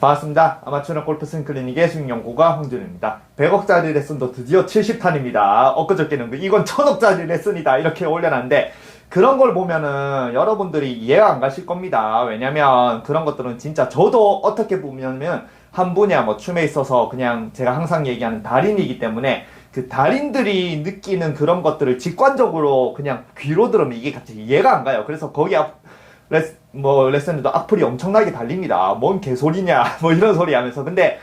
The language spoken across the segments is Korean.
반갑습니다. 아마추어 골프 스윙 클리닉의 스윙연구가 홍준입니다. 100억짜리 레슨도 드디어 70탄입니다. 엊그저께는 그 이건 1000억짜리 레슨이다 이렇게 올려놨는데 그런 걸 보면은 여러분들이 이해가 안 가실 겁니다. 왜냐면 그런 것들은 진짜 저도 어떻게 보면은 한 분야 뭐 춤에 있어서 그냥 제가 항상 얘기하는 달인이기 때문에 그 달인들이 느끼는 그런 것들을 직관적으로 그냥 귀로 들으면 이게 갑자기 이해가 안 가요. 그래서 거기 앞 레스, 뭐 레슨에도 악플이 엄청나게 달립니다. 뭔 개소리냐 뭐 이런 소리 하면서 근데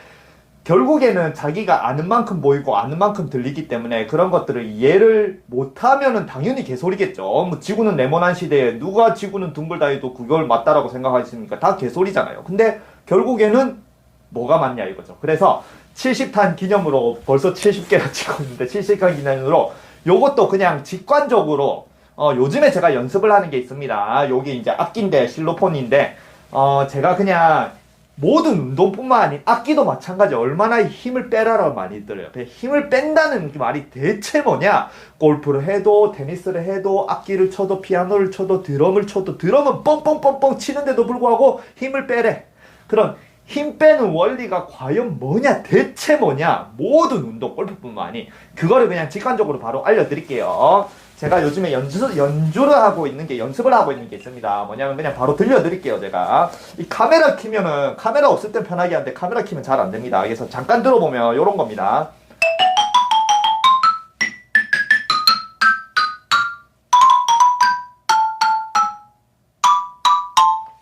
결국에는 자기가 아는 만큼 보이고 아는 만큼 들리기 때문에 그런 것들을 이해를 못하면은 당연히 개소리겠죠. 뭐 지구는 네모난 시대에 누가 지구는 둥글다 해도 그걸 맞다라고 생각하십니까? 다 개소리잖아요. 근데 결국에는 뭐가 맞냐 이거죠. 그래서 70탄 기념으로 벌써 70개나 찍고 있는데 70탄 기념으로 요것도 그냥 직관적으로 어, 요즘에 제가 연습을 하는 게 있습니다. 여기 이제 악기인데 실로폰인데 어, 제가 그냥 모든 운동뿐만 아닌 악기도 마찬가지 얼마나 힘을 빼라라고 많이 들어요. 힘을 뺀다는 그 말이 대체 뭐냐? 골프를 해도 테니스를 해도 악기를 쳐도 피아노를 쳐도 드럼을 쳐도 드럼은 뻥뻥뻥뻥 치는데도 불구하고 힘을 빼래. 그런 힘 빼는 원리가 과연 뭐냐? 대체 뭐냐? 모든 운동 골프뿐만 아닌 그거를 그냥 직관적으로 바로 알려드릴게요. 제가 요즘에 연주, 연주를 하고 있는 게, 연습을 하고 있는 게 있습니다. 뭐냐면 그냥 바로 들려드릴게요, 제가. 이 카메라 키면은, 카메라 없을 땐 편하게 하는데 카메라 키면 잘 안 됩니다. 그래서 잠깐 들어보면 요런 겁니다.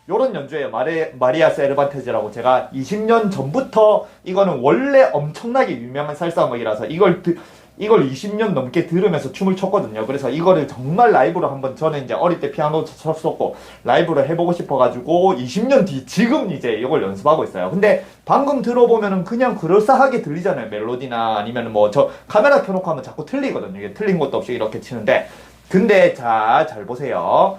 요런 연주예요. 마리, 마리아 세르반테즈라고 제가 20년 전부터 이거는 원래 엄청나게 유명한 살사 음악이라서 이걸 드, 이걸 20년 넘게 들으면서 춤을 췄거든요. 그래서 이거를 정말 라이브로 한번 저는 이제 어릴 때 피아노 쳤었고 라이브로 해보고 싶어가지고 20년 뒤 지금 이제 이걸 연습하고 있어요. 근데 방금 들어보면은 그냥 그럴싸하게 들리잖아요. 멜로디나 아니면 뭐 저 카메라 켜놓고 하면 자꾸 틀리거든요. 이게 틀린 것도 없이 이렇게 치는데 근데 자 잘 보세요.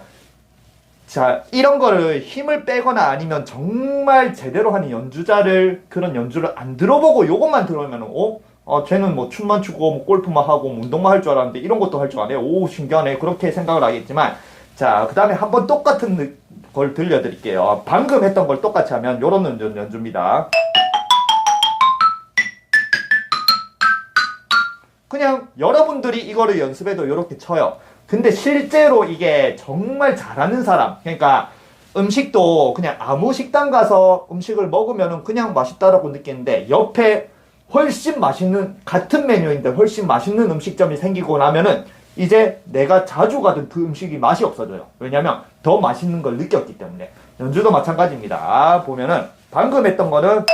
자, 이런 거를 힘을 빼거나 아니면 정말 제대로 하는 연주자를 그런 연주를 안 들어보고 요것만 들으면 어? 어, 쟤는 뭐 춤만 추고 뭐 골프만 하고 뭐 운동만 할 줄 알았는데 이런 것도 할 줄 아네. 오, 신기하네. 그렇게 생각을 하겠지만 자, 그 다음에 한번 똑같은 느- 걸 들려드릴게요. 방금 했던 걸 똑같이 하면 요런 연주, 연주입니다. 그냥 여러분들이 이거를 연습해도 이렇게 쳐요. 근데 실제로 이게 정말 잘하는 사람, 그러니까 음식도 그냥 아무 식당 가서 음식을 먹으면 그냥 맛있다라고 느끼는데 옆에 훨씬 맛있는 같은 메뉴인데 훨씬 맛있는 음식점이 생기고 나면은 이제 내가 자주 가던 그 음식이 맛이 없어져요. 왜냐면 더 맛있는 걸 느꼈기 때문에 연주도 마찬가지입니다. 보면은 방금 했던 거는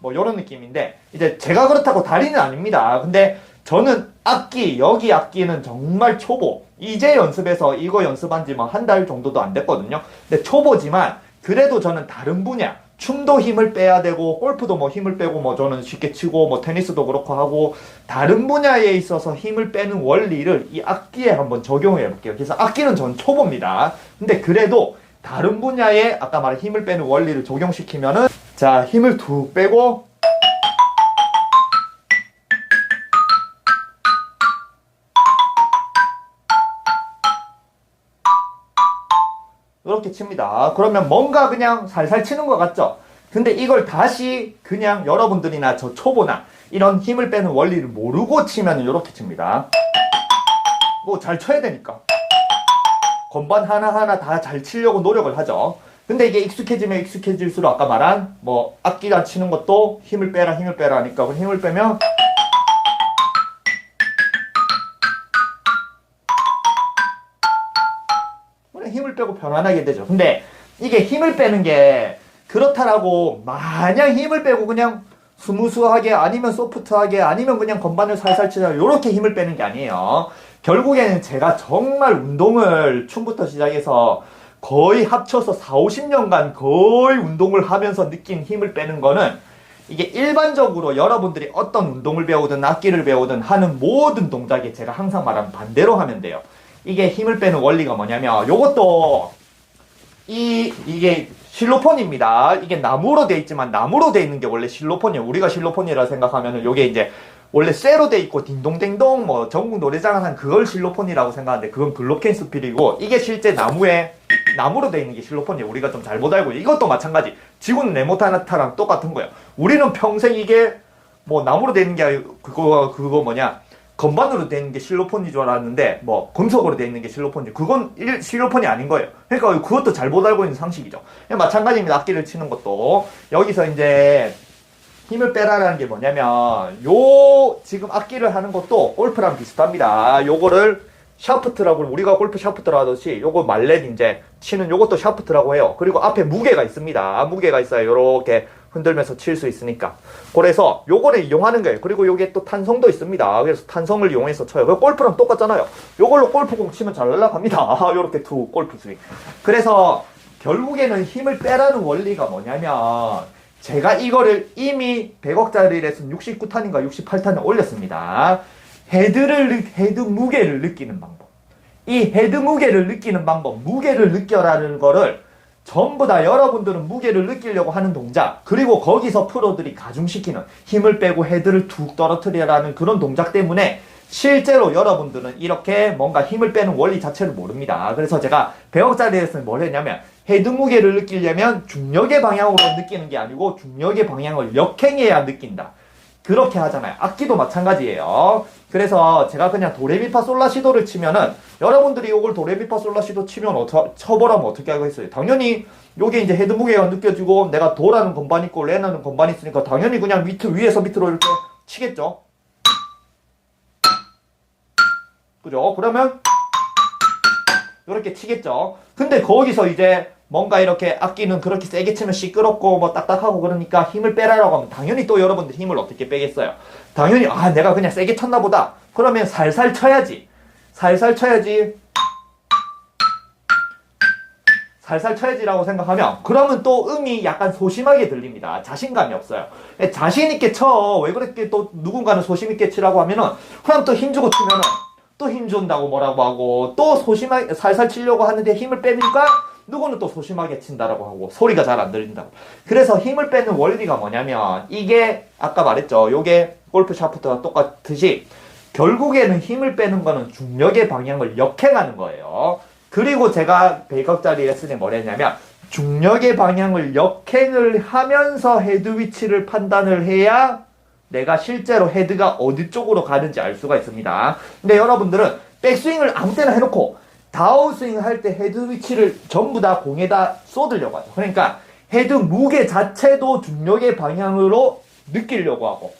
뭐 이런 느낌인데 이제 제가 그렇다고 달인은 아닙니다. 근데 저는 악기 여기 악기는 정말 초보. 이제 연습해서 이거 연습한 지 뭐 한 달 정도도 안 됐거든요. 근데 초보지만 그래도 저는 다른 분야 춤도 힘을 빼야 되고 골프도 뭐 힘을 빼고 뭐 저는 쉽게 치고 뭐 테니스도 그렇고 하고 다른 분야에 있어서 힘을 빼는 원리를 이 악기에 한번 적용해 볼게요. 그래서 악기는 전 초보입니다. 근데 그래도 다른 분야에 아까 말한 힘을 빼는 원리를 적용시키면은 자 힘을 툭 빼고 이렇게 칩니다. 그러면 뭔가 그냥 살살 치는 것 같죠? 근데 이걸 다시 그냥 여러분들이나 저 초보나 이런 힘을 빼는 원리를 모르고 치면 이렇게 칩니다. 뭐 잘 쳐야 되니까. 건반 하나하나 다 잘 치려고 노력을 하죠. 근데 이게 익숙해지면 익숙해질수록 아까 말한 뭐 악기가 치는 것도 힘을 빼라 힘을 빼라 하니까 그 힘을 빼면 힘을 빼고 편안하게 되죠. 근데 이게 힘을 빼는 게 그렇다라고 마냥 힘을 빼고 그냥 스무스하게 아니면 소프트하게 아니면 그냥 건반을 살살 치자 이렇게 힘을 빼는 게 아니에요. 결국에는 제가 정말 운동을 춤부터 시작해서 거의 합쳐서 4, 50년간 거의 운동을 하면서 느낀 힘을 빼는 거는 이게 일반적으로 여러분들이 어떤 운동을 배우든 악기를 배우든 하는 모든 동작에 제가 항상 말하는 반대로 하면 돼요. 이게 힘을 빼는 원리가 뭐냐면 요것도 이 이게 실로폰입니다. 이게 나무로 돼 있지만 나무로 돼 있는 게 원래 실로폰이에요. 우리가 실로폰이라 생각하면은 요게 이제 원래 쇠로 돼 있고 딩동댕동 뭐 전국 노래장 한 그걸 실로폰이라고 생각하는데 그건 글로켄 스필이고 이게 실제 나무에 나무로 돼 있는 게 실로폰이에요. 우리가 좀 잘 못 알고 이것도 마찬가지. 지구는 네모타나타랑 똑같은 거예요. 우리는 평생 이게 뭐 나무로 돼 있는 게 그거 그거 뭐냐 건반으로 돼 있는 게 실로폰인 줄 알았는데 뭐 금속으로 돼 있는 게 실로폰이 그건 일, 실로폰이 아닌 거예요. 그러니까 그것도 잘못 알고 있는 상식이죠. 마찬가지입니다. 악기를 치는 것도 여기서 이제 힘을 빼라라는 게 뭐냐면 요 지금 악기를 하는 것도 골프랑 비슷합니다. 요거를 샤프트라고 우리가 골프 샤프트라 하듯이 요거 말렛 이제 치는 요것도 샤프트라고 해요. 그리고 앞에 무게가 있습니다. 무게가 있어요. 요렇게 흔들면서 칠 수 있으니까. 그래서 요거를 이용하는 거예요. 그리고 요게 또 탄성도 있습니다. 그래서 탄성을 이용해서 쳐요. 그 골프랑 똑같잖아요. 요걸로 골프공 치면 잘 날아갑니다. 요렇게 투 골프 스윙. 그래서 결국에는 힘을 빼라는 원리가 뭐냐면 제가 이거를 이미 100억짜리 레슨 69탄인가 68탄에 올렸습니다. 헤드를 느- 헤드 무게를 느끼는 방법. 이 헤드 무게를 느끼는 방법, 무게를 느껴라는 거를 전부 다 여러분들은 무게를 느끼려고 하는 동작, 그리고 거기서 프로들이 가중시키는 힘을 빼고 헤드를 툭 떨어뜨리라는 그런 동작 때문에 실제로 여러분들은 이렇게 뭔가 힘을 빼는 원리 자체를 모릅니다. 그래서 제가 100억짜리에서는 뭘 했냐면 헤드 무게를 느끼려면 중력의 방향으로 느끼는 게 아니고 중력의 방향을 역행해야 느낀다. 그렇게 하잖아요. 악기도 마찬가지예요. 그래서 제가 그냥 도레미파 솔라시도를 치면은 여러분들이 이걸 도레미파 솔라시도 치면 어떠, 쳐보라면 어떻게 하겠어요? 당연히 요게 이제 헤드 무게가 느껴지고 내가 도라는 건반 있고 레라는 건반 있으니까 당연히 그냥 밑에 위에서 밑으로 이렇게 치겠죠. 그죠? 그러면 이렇게 치겠죠. 근데 거기서 이제 뭔가 이렇게 악기는 그렇게 세게 치면 시끄럽고 뭐 딱딱하고 그러니까 힘을 빼라라고 하면 당연히 또 여러분들 힘을 어떻게 빼겠어요? 당연히 아 내가 그냥 세게 쳤나 보다. 그러면 살살 쳐야지. 살살 쳐야지. 살살 쳐야지라고 생각하면 그러면 또 음이 약간 소심하게 들립니다. 자신감이 없어요. 자신 있게 쳐. 왜 그렇게 또 누군가는 소심 있게 치라고 하면은 그냥 또 힘 주고 치면은 또 힘 준다고 뭐라고 하고 또 소심하게 살살 치려고 하는데 힘을 빼니까 누구는 또 소심하게 친다라고 하고 소리가 잘 안 들린다고. 그래서 힘을 빼는 원리가 뭐냐면 이게 아까 말했죠. 요게 골프 샤프트와 똑같듯이 결국에는 힘을 빼는 거는 중력의 방향을 역행하는 거예요. 그리고 제가 100억짜리 레슨에 뭘 했냐면 중력의 방향을 역행을 하면서 헤드 위치를 판단을 해야 내가 실제로 헤드가 어디 쪽으로 가는지 알 수가 있습니다. 근데 여러분들은 백스윙을 아무 때나 해놓고 다운스윙 할 때 헤드 위치를 전부 다 공에다 쏟으려고 하죠. 그러니까 헤드 무게 자체도 중력의 방향으로 느끼려고 하고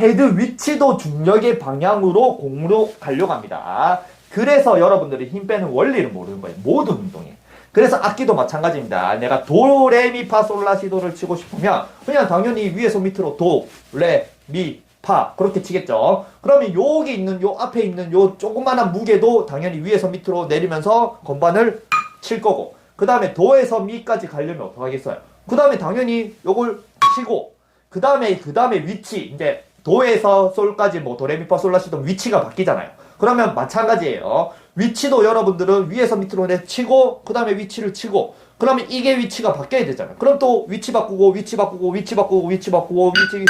헤드 위치도 중력의 방향으로 공으로 가려고 합니다. 그래서 여러분들이 힘 빼는 원리를 모르는 거예요. 모든 운동에. 그래서 악기도 마찬가지입니다. 내가 도, 레, 미, 파, 솔, 라, 시도를 치고 싶으면 그냥 당연히 위에서 밑으로 도, 레, 미, 파 그렇게 치겠죠. 그러면 여기 있는 요 앞에 있는 요 조그만한 무게도 당연히 위에서 밑으로 내리면서 건반을 칠 거고 그 다음에 도에서 미까지 가려면 어떻게 하겠어요? 그 다음에 당연히 요걸 치고 그 다음에 그 다음에 위치 이제 도에서 솔까지 뭐 도레미파 솔라시도 위치가 바뀌잖아요. 그러면 마찬가지예요. 위치도 여러분들은 위에서 밑으로 내 치고 그 다음에 위치를 치고 그러면 이게 위치가 바뀌어야 되잖아요. 그럼 또 위치 바꾸고 위치 바꾸고 위치 바꾸고 위치 바꾸고 위치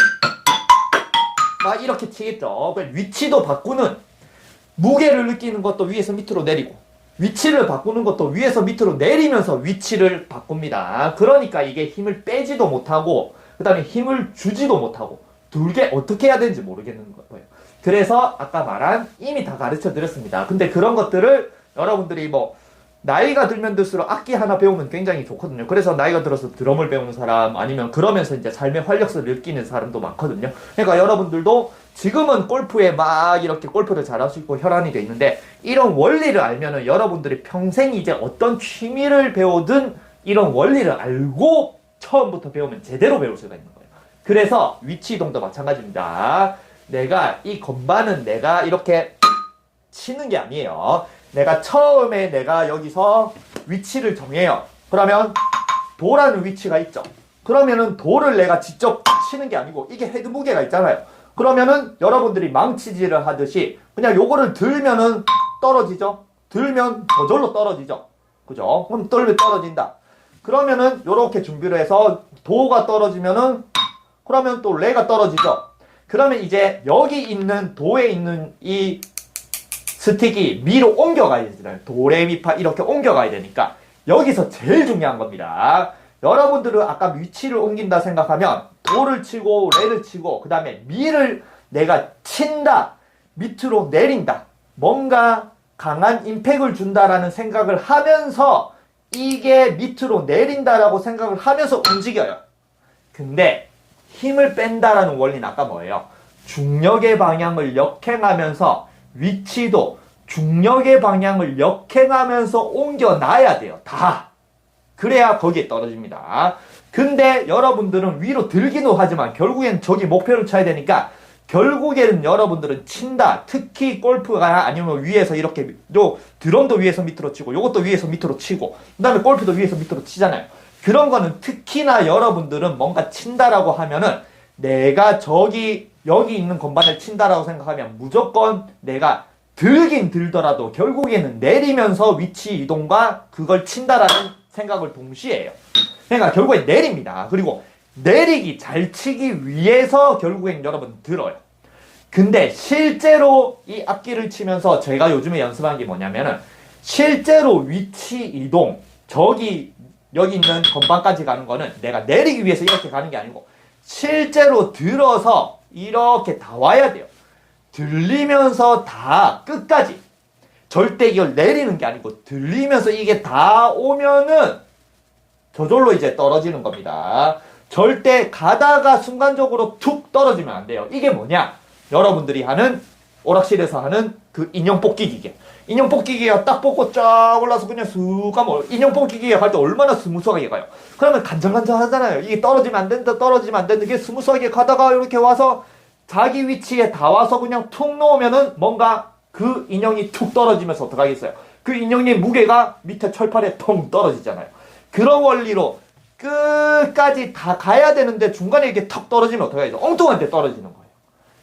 막 이렇게 치겠죠. 그 위치도 바꾸는 무게를 느끼는 것도 위에서 밑으로 내리고 위치를 바꾸는 것도 위에서 밑으로 내리면서 위치를 바꿉니다. 그러니까 이게 힘을 빼지도 못하고 그 다음에 힘을 주지도 못하고 둘게 어떻게 해야 되는지 모르겠는 거예요. 그래서 아까 말한 이미 다 가르쳐 드렸습니다. 근데 그런 것들을 여러분들이 뭐 나이가 들면 들수록 악기 하나 배우면 굉장히 좋거든요. 그래서 나이가 들어서 드럼을 배우는 사람 아니면 그러면서 이제 삶의 활력소를 느끼는 사람도 많거든요. 그러니까 여러분들도 지금은 골프에 막 이렇게 골프를 잘할 수 있고 혈안이 돼 있는데 이런 원리를 알면은 여러분들이 평생 이제 어떤 취미를 배우든 이런 원리를 알고 처음부터 배우면 제대로 배울 수가 있는 거예요. 그래서 위치 이동도 마찬가지입니다. 내가 이 건반은 내가 이렇게 치는 게 아니에요. 내가 처음에 내가 여기서 위치를 정해요. 그러면 도라는 위치가 있죠. 그러면은 도를 내가 직접 치는 게 아니고 이게 헤드 무게가 있잖아요. 그러면은 여러분들이 망치질을 하듯이 그냥 요거를 들면은 떨어지죠. 들면 저절로 떨어지죠. 그죠? 그럼 떨면 떨어진다. 그러면은 요렇게 준비를 해서 도가 떨어지면은 그러면 또 레가 떨어지죠. 그러면 이제 여기 있는 도에 있는 이 스틱이 미로 옮겨가야 되잖아요. 도레미파 이렇게 옮겨가야 되니까 여기서 제일 중요한 겁니다. 여러분들은 아까 위치를 옮긴다 생각하면 도를 치고 레를 치고 그 다음에 미를 내가 친다 밑으로 내린다 뭔가 강한 임팩을 준다라는 생각을 하면서 이게 밑으로 내린다라고 생각을 하면서 움직여요. 근데 힘을 뺀다라는 원리는 아까 뭐예요? 중력의 방향을 역행하면서 위치도 중력의 방향을 역행하면서 옮겨놔야 돼요. 다. 그래야 거기에 떨어집니다. 근데 여러분들은 위로 들기도 하지만 결국엔 저기 목표를 쳐야 되니까 결국에는 여러분들은 친다. 특히 골프가 아니면 위에서 이렇게 요 드럼도 위에서 밑으로 치고 요것도 위에서 밑으로 치고 그다음에 골프도 위에서 밑으로 치잖아요. 그런 거는 특히나 여러분들은 뭔가 친다라고 하면은 내가 저기 여기 있는 건반을 친다라고 생각하면 무조건 내가 들긴 들더라도 결국에는 내리면서 위치 이동과 그걸 친다라는 생각을 동시에 해요. 그러니까 결국엔 내립니다. 그리고 내리기 잘 치기 위해서 결국엔 여러분 들어요. 근데 실제로 이 악기를 치면서 제가 요즘에 연습한 게 뭐냐면은 실제로 위치 이동 저기 여기 있는 건반까지 가는 거는 내가 내리기 위해서 이렇게 가는 게 아니고 실제로 들어서 이렇게 다 와야 돼요. 들리면서 다 끝까지 절대 이걸 내리는 게 아니고 들리면서 이게 다 오면은 저절로 이제 떨어지는 겁니다. 절대 가다가 순간적으로 툭 떨어지면 안 돼요. 이게 뭐냐? 여러분들이 하는 오락실에서 하는 그 인형 뽑기 기계. 인형 뽑기 기계가 딱 뽑고 쫙 올라서 그냥 쑥 가면 인형 뽑기 기계 할때 얼마나 스무스하게 가요. 그러면 간절간절 하잖아요. 이게 떨어지면 안 된다, 떨어지면 안 된다. 이게 스무스하게 가다가 이렇게 와서 자기 위치에 다 와서 그냥 툭 놓으면은 뭔가 그 인형이 툭 떨어지면서 어떡하겠어요. 그 인형의 무게가 밑에 철판에 통 떨어지잖아요. 그런 원리로 끝까지 다 가야 되는데 중간에 이렇게 턱 떨어지면 어떡하겠어. 엉뚱한 데 떨어지는 거예요.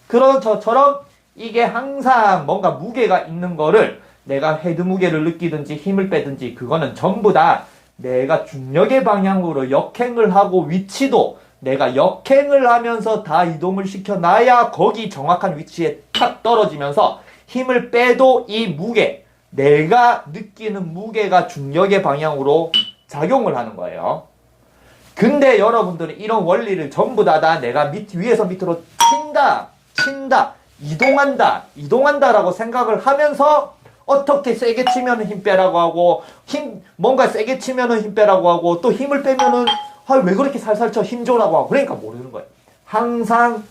그런 저처럼 이게 항상 뭔가 무게가 있는 거를 내가 헤드 무게를 느끼든지 힘을 빼든지 그거는 전부 다 내가 중력의 방향으로 역행을 하고 위치도 내가 역행을 하면서 다 이동을 시켜놔야 거기 정확한 위치에 탁 떨어지면서 힘을 빼도 이 무게, 내가 느끼는 무게가 중력의 방향으로 작용을 하는 거예요. 근데 여러분들은 이런 원리를 전부 다, 다 내가 밑, 위에서 밑으로 친다, 친다, 이동한다, 이동한다라고 생각을 하면서 어떻게 세게 치면은 힘 빼라고 하고, 힘, 뭔가 세게 치면은 힘 빼라고 하고, 또 힘을 빼면은, 아, 왜 그렇게 살살 쳐? 힘 줘라고 하고. 그러니까 모르는 거예요. 항상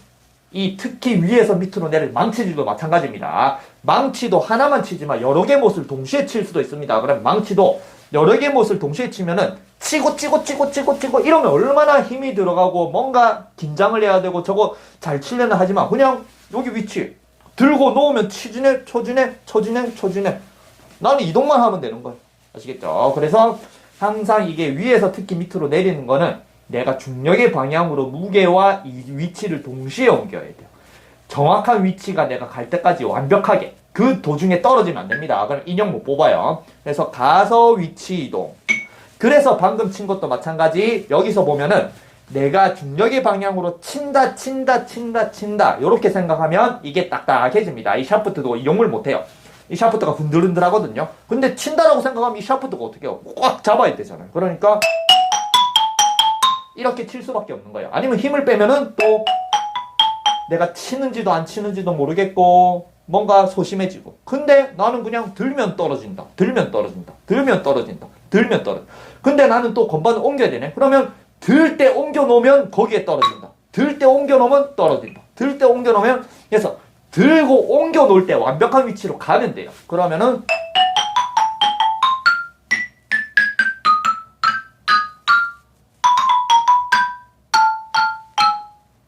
이 특히 위에서 밑으로 내릴 망치질도 마찬가지입니다. 망치도 하나만 치지만 여러 개 못을 동시에 칠 수도 있습니다. 그럼 망치도 여러 개 못을 동시에 치면은 치고 치고 치고 치고 치고 이러면 얼마나 힘이 들어가고 뭔가 긴장을 해야 되고 저거 잘 치려나 하지만 그냥 여기 위치 들고 놓으면 치지네 쳐지네 쳐지네 쳐지네 나는 이동만 하면 되는 거예요. 아시겠죠? 그래서 항상 이게 위에서 특히 밑으로 내리는 거는 내가 중력의 방향으로 무게와 이 위치를 동시에 옮겨야 돼요. 정확한 위치가 내가 갈 때까지 완벽하게 그 도중에 떨어지면 안 됩니다. 그럼 인형 못 뽑아요. 그래서 가서 위치 이동. 그래서 방금 친 것도 마찬가지 여기서 보면은 내가 중력의 방향으로 친다 친다 친다 친다 이렇게 생각하면 이게 딱딱해집니다. 이 샤프트도 이용을 못해요. 이 샤프트가 흔들흔들 하거든요. 근데 친다라고 생각하면 이 샤프트가 어떻게 해요? 꽉 잡아야 되잖아요. 그러니까 이렇게 칠 수밖에 없는 거예요. 아니면 힘을 빼면은 또 내가 치는지도 안 치는지도 모르겠고 뭔가 소심해지고. 근데 나는 그냥 들면 떨어진다. 들면 떨어진다. 들면 떨어진다. 들면 떨어진다. 근데 나는 또 건반을 옮겨야 되네. 그러면 들 때 옮겨 놓으면 거기에 떨어진다. 들 때 옮겨 놓으면 떨어진다. 들 때 옮겨 놓으면 그래서 들고 옮겨 놓을 때 완벽한 위치로 가면 돼요. 그러면은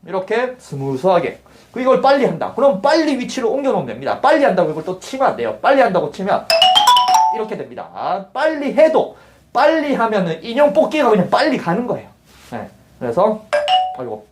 이렇게 스무스하게 그 이걸 빨리 한다. 그럼 빨리 위치로 옮겨 놓으면 됩니다. 빨리 한다고 이걸 또 치면 안 돼요. 빨리 한다고 치면 이렇게 됩니다. 빨리 해도 빨리 하면은 인형 뽑기가 그냥 빨리 가는 거예요. 네. 그래서 아이고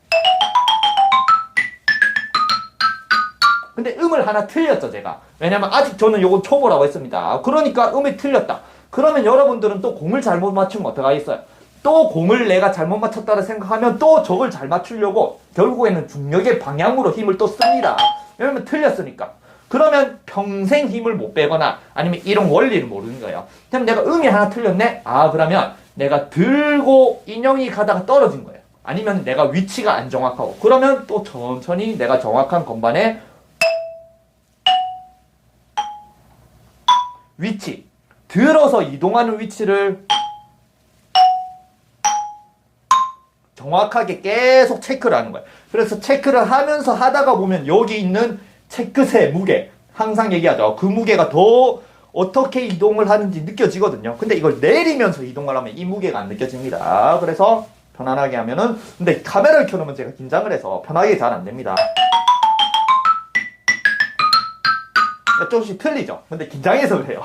근데 음을 하나 틀렸죠 제가 왜냐면 아직 저는 요거 초보라고 했습니다 그러니까 음이 틀렸다 그러면 여러분들은 또 공을 잘못 맞추면 어떡하겠어요 또 공을 내가 잘못 맞췄다고 생각하면 또 저걸 잘 맞추려고 결국에는 중력의 방향으로 힘을 또 씁니다. 왜냐면 틀렸으니까. 그러면 평생 힘을 못 빼거나 아니면 이런 원리를 모르는 거예요. 그럼 내가 음이 하나 틀렸네? 아, 그러면 내가 들고 인형이 가다가 떨어진 거예요. 아니면 내가 위치가 안 정확하고. 그러면 또 천천히 내가 정확한 건반에 위치. 들어서 이동하는 위치를 정확하게 계속 체크를 하는 거예요. 그래서 체크를 하면서 하다가 보면 여기 있는 체크세 무게 항상 얘기하죠. 그 무게가 더 어떻게 이동을 하는지 느껴지거든요. 근데 이걸 내리면서 이동을 하면 이 무게가 안 느껴집니다. 그래서 편안하게 하면은 근데 카메라를 켜놓으면 제가 긴장을 해서 편하게 잘 안 됩니다. 조금씩 틀리죠. 근데 긴장해서 그래요.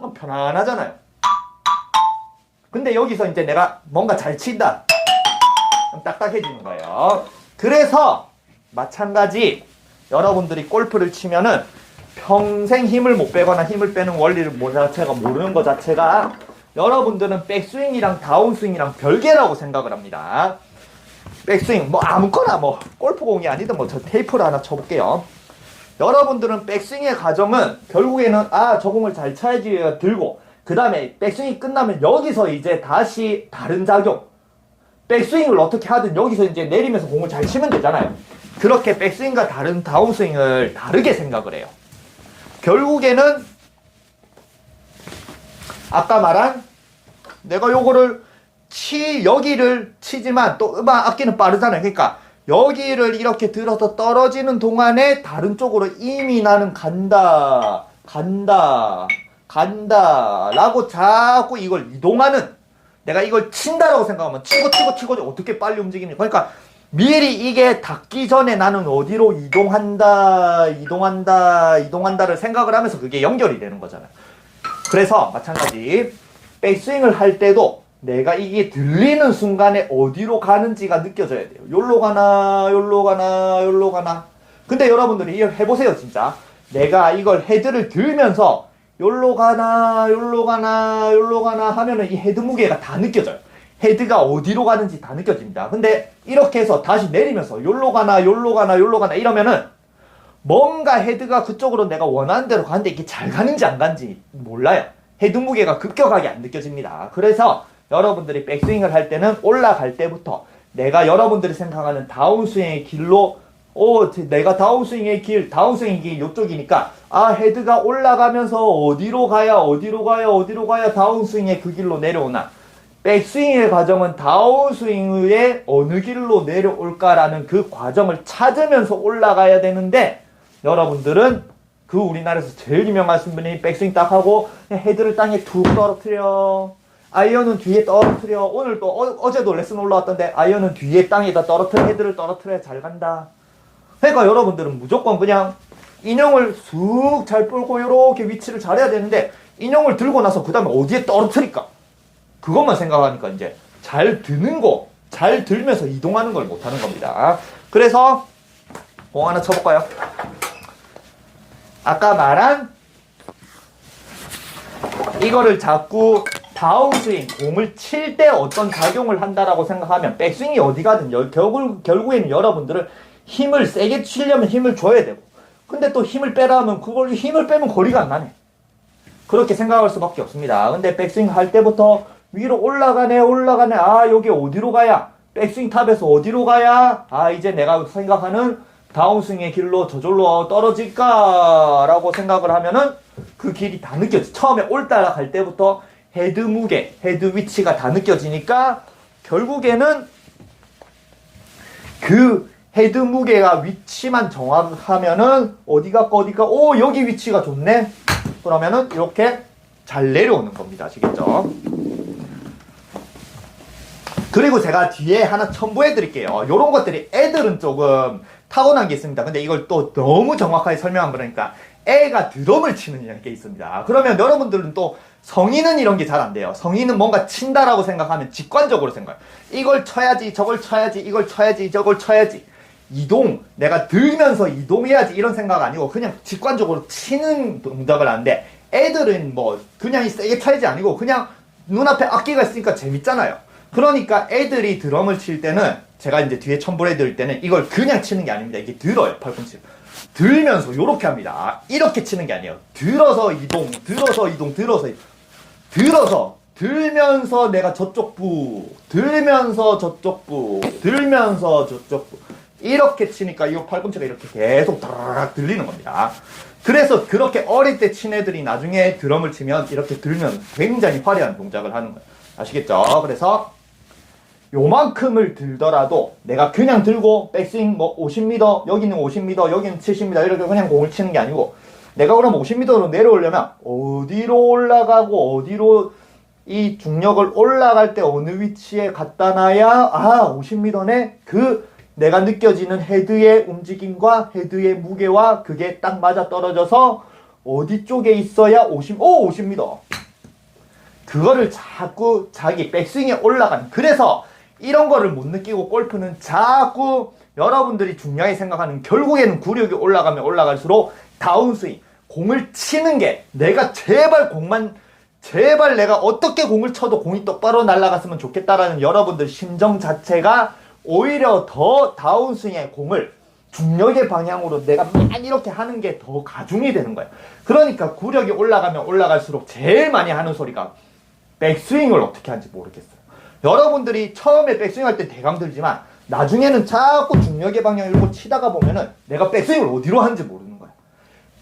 어, 편안하잖아요. 근데 여기서 이제 내가 뭔가 잘 친다. 딱딱해지는 거예요. 그래서 마찬가지 여러분들이 골프를 치면은 평생 힘을 못 빼거나 힘을 빼는 원리를 뭐 자체가 모르는 것 자체가 여러분들은 백스윙이랑 다운스윙이랑 별개라고 생각을 합니다. 백스윙 뭐 아무거나 뭐 골프공이 아니든 뭐 저 테이프를 하나 쳐볼게요. 여러분들은 백스윙의 과정은 결국에는 아 저 공을 잘 쳐야지 들고 그 다음에 백스윙이 끝나면 여기서 이제 다시 다른 작용 백스윙을 어떻게 하든 여기서 이제 내리면서 공을 잘 치면 되잖아요. 그렇게 백스윙과 다른 다운스윙을 다르게 생각을 해요. 결국에는 아까 말한 내가 요거를 치 여기를 치지만 또 음악 악기는 빠르잖아요. 그러니까 여기를 이렇게 들어서 떨어지는 동안에 다른 쪽으로 이미 나는 간다 간다 간다 라고 자꾸 이걸 이동하는 내가 이걸 친다라고 생각하면 치고 치고 치고 어떻게 빨리 움직이니 그러니까 미리 이게 닿기 전에 나는 어디로 이동한다 이동한다 이동한다를 생각을 하면서 그게 연결이 되는 거잖아요. 그래서 마찬가지 백스윙을 할 때도 내가 이게 들리는 순간에 어디로 가는지가 느껴져야 돼요 요로 가나 요로 가나 요로 가나. 근데 여러분들이 이걸 해보세요 진짜. 내가 이걸 헤드를 들면서 요로 가나 요로 가나 요로 가나 하면은 이 헤드 무게가 다 느껴져요. 헤드가 어디로 가는지 다 느껴집니다. 근데 이렇게 해서 다시 내리면서 요로 가나 요로 가나 요로 가나 이러면은 뭔가 헤드가 그쪽으로 내가 원하는 대로 가는데 이게 잘 가는지 안 가는지 몰라요. 헤드 무게가 급격하게 안 느껴집니다. 그래서 여러분들이 백스윙을 할 때는 올라갈 때부터 내가 여러분들이 생각하는 다운스윙의 길로 오, 내가 다운스윙의 길, 다운스윙의 길 이쪽이니까 아 헤드가 올라가면서 어디로 가야 어디로 가야 어디로 가야 다운스윙의 그 길로 내려오나 백스윙의 과정은 다운스윙의 어느 길로 내려올까라는 그 과정을 찾으면서 올라가야 되는데 여러분들은 그 우리나라에서 제일 유명하신 분이 백스윙 딱 하고 헤드를 땅에 툭 떨어뜨려. 아이언은 뒤에 떨어뜨려. 오늘 또 어, 제도 레슨 올라왔던데 아이언은 뒤에 땅에다 떨어뜨려. 헤드를 떨어뜨려야 잘 간다. 그러니까 여러분들은 무조건 그냥 인형을 쑥잘 끌고 이렇게 위치를 잘해야 되는데 인형을 들고 나서 그 다음에 어디에 떨어뜨릴까 그것만 생각하니까 이제 잘 드는 거, 잘 들면서 이동하는 걸 못하는 겁니다. 그래서 공 하나 쳐볼까요? 아까 말한 이거를 자꾸 다운스윙, 공을 칠 때 어떤 작용을 한다라고 생각하면 백스윙이 어디 가든 여- 결국, 결국에는 여러분들은 힘을 세게 치려면 힘을 줘야 되고 근데 또 힘을 빼라 하면 그걸 힘을 빼면 거리가 안 나네. 그렇게 생각할 수밖에 없습니다. 근데 백스윙 할 때부터 위로 올라가네, 올라가네. 아, 여기 어디로 가야? 백스윙 탑에서 어디로 가야? 아, 이제 내가 생각하는 다운스윙의 길로 저절로 떨어질까 라고 생각을 하면은 그 길이 다 느껴져. 처음에 올따라 갈 때부터 헤드 무게, 헤드 위치가 다 느껴지니까 결국에는 그 헤드 무게가 위치만 정확하면은 어디가 어디가 오 여기 위치가 좋네 그러면은 이렇게 잘 내려오는 겁니다 아시겠죠 그리고 제가 뒤에 하나 첨부해 드릴게요. 요런 것들이 애들은 조금 타고난 게 있습니다. 근데 이걸 또 너무 정확하게 설명 안 그러니까 애가 드럼을 치는 게 있습니다. 그러면 여러분들은 또 성인은 이런 게 잘 안 돼요. 성인은 뭔가 친다라고 생각하면 직관적으로 생각해요. 이걸 쳐야지 저걸 쳐야지 이걸 쳐야지 저걸 쳐야지. 이동, 내가 들면서 이동해야지 이런 생각 아니고 그냥 직관적으로 치는 동작을 하는데 애들은 뭐 그냥 세게 쳐야지 아니고 그냥 눈앞에 악기가 있으니까 재밌잖아요. 그러니까 애들이 드럼을 칠 때는 제가 이제 뒤에 첨부해 드릴 때는 이걸 그냥 치는 게 아닙니다. 이게 들어요. 팔꿈치. 들면서 요렇게 합니다. 이렇게 치는 게 아니에요. 들어서 이동, 들어서 이동, 들어서 이동. 들어서 들면서 내가 저쪽 부 들면서 저쪽 부 들면서 저쪽 부 이렇게 치니까 이 팔꿈치가 이렇게 계속 다락 들리는 겁니다. 그래서 그렇게 어릴 때 친 애들이 나중에 드럼을 치면 이렇게 들면 굉장히 화려한 동작을 하는 거예요. 아시겠죠? 그래서 요만큼을 들더라도 내가 그냥 들고 백스윙 뭐 50m 여기는 50m 여기는 70m 이렇게 그냥 공을 치는 게 아니고 내가 그럼 50m로 내려오려면 어디로 올라가고 어디로 이 중력을 올라갈 때 어느 위치에 갖다 놔야 아 50m네? 그 내가 느껴지는 헤드의 움직임과 헤드의 무게와 그게 딱 맞아 떨어져서 어디 쪽에 있어야 50, 오 50m 그거를 자꾸 자기 백스윙에 올라간. 그래서 이런 거를 못 느끼고 골프는 자꾸 여러분들이 중요하게 생각하는 결국에는 구력이 올라가면 올라갈수록 다운스윙 공을 치는 게 내가 제발 공만 제발 내가 어떻게 공을 쳐도 공이 똑바로 날아갔으면 좋겠다라는 여러분들 심정 자체가 오히려 더 다운스윙의 공을 중력의 방향으로 내가 막 이렇게 하는 게 더 가중이 되는 거예요. 그러니까 구력이 올라가면 올라갈수록 제일 많이 하는 소리가 백스윙을 어떻게 하는지 모르겠어요. 여러분들이 처음에 백스윙 할 때 대강 들지만 나중에는 자꾸 중력의 이렇게 치다가 보면은 내가 백스윙을 어디로 하는지 모르는 거예요.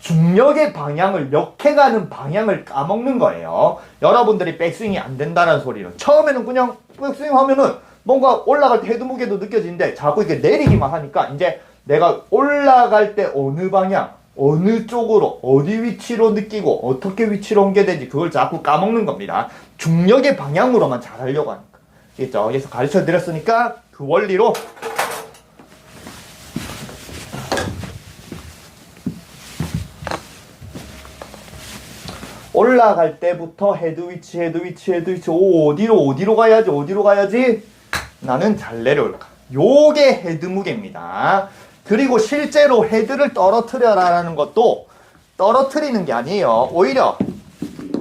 중력의 방향을 역해가는 방향을 까먹는 거예요. 여러분들이 백스윙이 안 된다는 소리는 처음에는 그냥 백스윙 하면은 뭔가 올라갈 때 헤드 무게도 느껴지는데 자꾸 이렇게 내리기만 하니까 이제 내가 올라갈 때 어느 방향, 어느 쪽으로, 어디 위치로 느끼고 어떻게 위치로 옮겨야 되지 그걸 자꾸 까먹는 겁니다. 중력의 방향으로만 잘 하려고 하니 까. 알겠죠? 그래서 가르쳐 드렸으니까 그 원리로 올라갈 때부터 헤드 위치, 헤드 위치, 헤드 위치, 오, 어디로, 어디로 가야지, 어디로 가야지? 나는 잘 내려올까. 요게 헤드 무게입니다. 그리고 실제로 헤드를 떨어뜨려라라는 것도 떨어뜨리는 게 아니에요. 오히려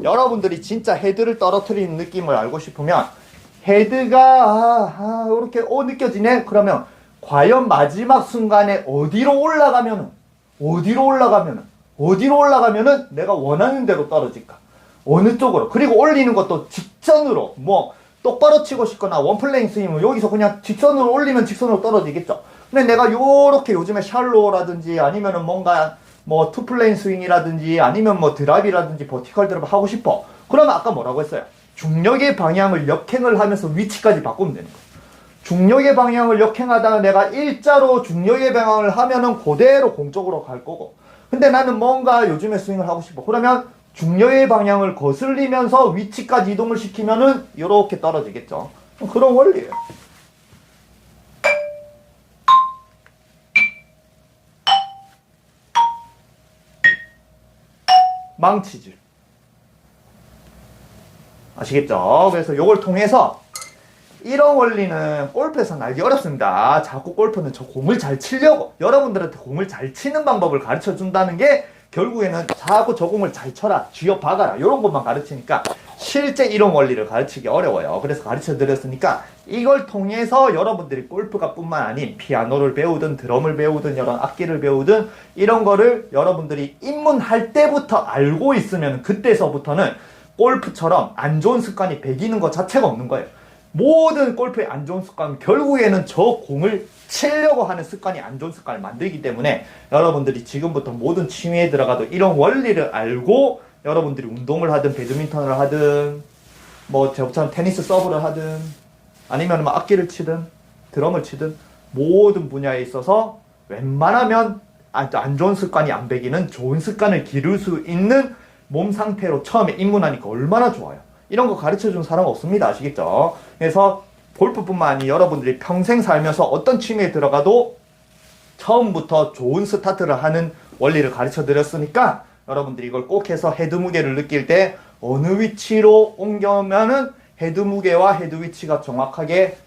여러분들이 진짜 헤드를 떨어뜨리는 느낌을 알고 싶으면 헤드가 아, 아, 이렇게 오 느껴지네. 그러면 과연 마지막 순간에 어디로 올라가면은 어디로 올라가면은 어디로 올라가면은 내가 원하는 대로 떨어질까? 어느 쪽으로? 그리고 올리는 것도 직선으로 뭐 똑바로 치고 싶거나 원플레잉 스윙은 여기서 그냥 직선으로 올리면 직선으로 떨어지겠죠. 근데 내가 요렇게 요즘에 샬로라든지 아니면은 뭔가 뭐 투플레인 스윙이라든지 아니면 뭐 드랍이라든지 버티컬 드랍 하고 싶어. 그러면 아까 뭐라고 했어요? 중력의 방향을 역행을 하면서 위치까지 바꾸면 되는 거예요. 중력의 방향을 역행하다가 내가 일자로 중력의 방향을 하면은 그대로 공쪽으로 갈 거고. 근데 나는 뭔가 요즘에 스윙을 하고 싶어. 그러면 중력의 방향을 거슬리면서 위치까지 이동을 시키면은 이렇게 떨어지겠죠. 그런 원리예요. 망치질. 아시겠죠? 그래서 이걸 통해서 이런 원리는 골프에서는 알기 어렵습니다. 자꾸 골프는 저 공을 잘 치려고 여러분들한테 공을 잘 치는 방법을 가르쳐 준다는 게 결국에는 자꾸 저 공을 잘 쳐라, 쥐어 박아라 이런 것만 가르치니까 실제 이런 원리를 가르치기 어려워요. 그래서 가르쳐 드렸으니까 이걸 통해서 여러분들이 골프가 뿐만 아닌 피아노를 배우든 드럼을 배우든 여러 악기를 배우든 이런 거를 여러분들이 입문할 때부터 알고 있으면 그때서부터는 골프처럼 안 좋은 습관이 배기는 것 자체가 없는 거예요. 모든 골프의 안 좋은 습관은 결국에는 저 공을 치려고 하는 습관이 안 좋은 습관을 만들기 때문에 여러분들이 지금부터 모든 취미에 들어가도 이런 원리를 알고 여러분들이 운동을 하든 배드민턴을 하든 뭐 저처럼 테니스 서브를 하든 아니면 뭐 악기를 치든 드럼을 치든 모든 분야에 있어서 웬만하면 안- 안 좋은 습관이 안 배기는 좋은 습관을 기를 수 있는 몸 상태로 처음에 입문하니까 얼마나 좋아요. 이런 거 가르쳐 준 사람 없습니다. 아시겠죠? 그래서 골프뿐만 아니 여러분들이 평생 살면서 어떤 취미에 들어가도 처음부터 좋은 스타트를 하는 원리를 가르쳐 드렸으니까 여러분들이 이걸 꼭 해서 헤드 무게를 느낄 때 어느 위치로 옮겨면은 헤드 무게와 헤드 위치가 정확하게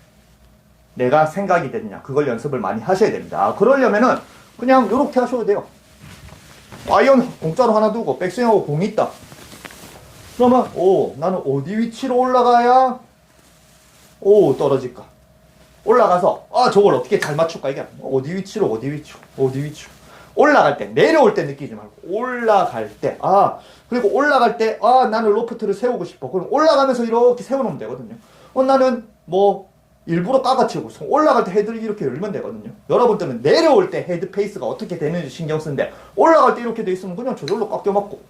내가 생각이 되느냐 그걸 연습을 많이 하셔야 됩니다. 그러려면은 그냥 이렇게 하셔도 돼요. 아이언 공짜로 하나 두고 백스윙하고 공이 있다. 그러면 오 나는 어디 위치로 올라가야 오 떨어질까? 올라가서 아 저걸 어떻게 잘 맞출까 이게 어디 위치로 어디 위치로 어디 위치로 올라갈 때 내려올 때 느끼지 말고 올라갈 때 아 그리고 올라갈 때 아 나는 로프트를 세우고 싶어 그럼 올라가면서 이렇게 세워놓으면 되거든요 어 나는 뭐 일부러 까가치고 올라갈 때 헤드를 이렇게 열면 되거든요 여러분들은 내려올 때 헤드 페이스가 어떻게 되는지 신경 쓰는데 올라갈 때 이렇게 돼 있으면 그냥 저절로 깎여 맞고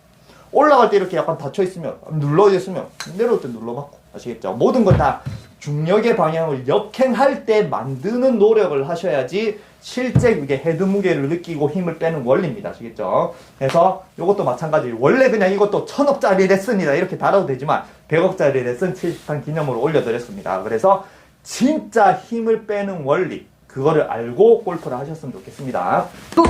올라갈 때 이렇게 약간 닫혀 있으면 눌러 있으면 내려올 때 눌러 맞고 아시겠죠? 모든 건 다 중력의 방향을 역행할 때 만드는 노력을 하셔야지 실제 그게 헤드 무게를 느끼고 힘을 빼는 원리입니다. 아시겠죠? 그래서 이것도 마찬가지. 원래 그냥 이것도 천억짜리 레슨이다 이렇게 달아도 되지만 100억짜리 레슨 70판 기념으로 올려드렸습니다. 그래서 진짜 힘을 빼는 원리 그거를 알고 골프를 하셨으면 좋겠습니다. 또